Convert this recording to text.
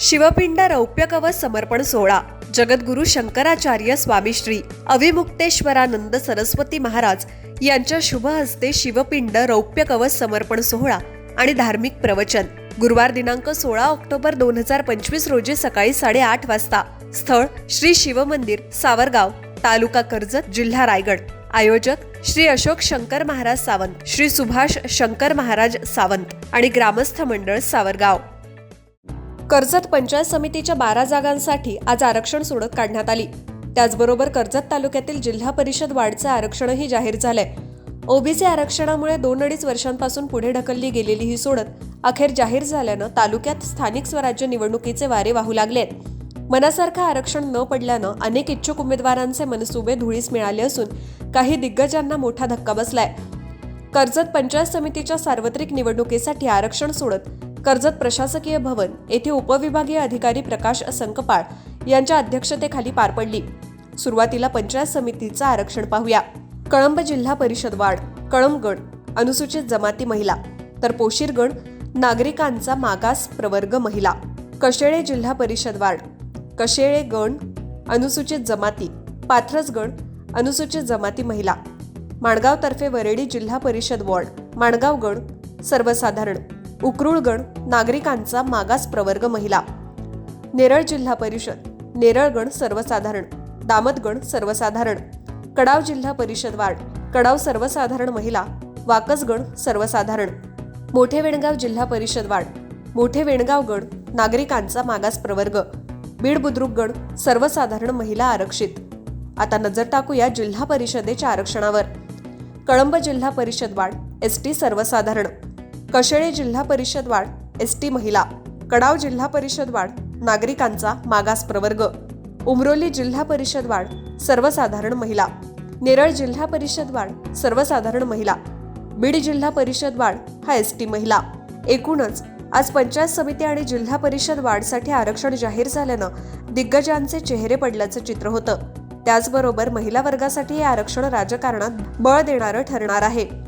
शिवपिंड रौप्य कवच समर्पण सोहळा. जगद्गुरु शंकराचार्य स्वामी श्री अविमुक्तेश्वरानंद सरस्वती महाराज यांच्या शुभ हस्ते शिवपिंड रौप्य कवच समर्पण सोहळा आणि धार्मिक प्रवचन. गुरुवार दिनांक सोळा ऑक्टोबर दोन हजार पंचवीस रोजी सकाळी साडेआठ वाजता स्थळ श्री शिवमंदिर सावरगाव तालुका कर्जत जिल्हा रायगड. आयोजक श्री अशोक शंकर महाराज सावंत श्री सुभाष शंकर महाराज सावंत आणि ग्रामस्थ मंडळ सावरगाव. कर्जत पंचायत समितीच्या बारा जागांसाठी आज आरक्षण सोडत काढण्यात आली. त्याचबरोबर कर्जत तालुक्यातील जिल्हा परिषद वाढचं आरक्षणही जाहीर झालंय. ओबीसी आरक्षणामुळे दोन अडीच वर्षांपासून पुढे ढकलली गेलेली ही सोडत अखेर जाहीर झाल्यानं तालुक्यात स्थानिक स्वराज्य निवडणुकीचे वारे वाहू लागलेत. मनासारखं आरक्षण न पडल्यानं अनेक इच्छुक उमेदवारांचे मनसुबे धुळीस मिळाले असून काही दिग्गजांना मोठा धक्का बसलाय. कर्जत पंचायत समितीच्या सार्वत्रिक निवडणुकीसाठी आरक्षण सोडत कर्जत प्रशासकीय भवन येथे उपविभागीय अधिकारी प्रकाश संकपाळ यांच्या अध्यक्षतेखाली पार पडली. सुरुवातीला पंचायत समितीचं आरक्षण पाहूया. कळंब जिल्हा परिषद वाढ कळंबगड अनुसूचित जमाती महिला तर पोशीरगण नागरिकांचा मागास प्रवर्ग महिला कशेळे जिल्हा परिषद वाढ कशेळे गण अनुसूचित जमाती पाथरसगण अनुसूचित जमाती महिला. माणगावतर्फे वरेडी जिल्हा परिषद वॉर्ड माणगावगड सर्वसाधारण. उकरुळगण नागरिकांचा मागास प्रवर्ग महिला. नेरळ जिल्हा परिषद. नेरळगण सर्वसाधारण. दामतगण सर्वसाधारण. कडाव जिल्हा परिषद वार्ड. कडाव सर्वसाधारण महिला. वाकसगण सर्वसाधारण. मोठे वेणगाव जिल्हा परिषद वार्ड. मोठे वेणगाव गण नागरिकांचा मागास प्रवर्ग. बीड बुद्रुक गण सर्वसाधारण महिला आरक्षित. आता नजर टाकूया जिल्हा परिषदेच्या आरक्षणावर. कळंब जिल्हा परिषद वाढ एस टी सर्वसाधारण. कशेळे जिल्हा परिषद वाढ एस टी महिला कडाव जिल्हा परिषद वाढ नागरिकांचा मागास प्रवर्ग उमरोली जिल्हा परिषद वाढ सर्वसाधारण महिला नेरळ जिल्हा परिषद वाढ सर्वसाधारण महिला बीड जिल्हा परिषद वाढ हा एस टी महिला. एकूणच आज पंचायत समिती आणि जिल्हा परिषद वाढसाठी आरक्षण जाहीर झाल्यानं दिग्गजांचे चेहरे पडल्याचं चित्र होतं. त्याचबरोबर महिला वर्गासाठी हे आरक्षण राजकारणात बळ देणारं ठरणार आहे.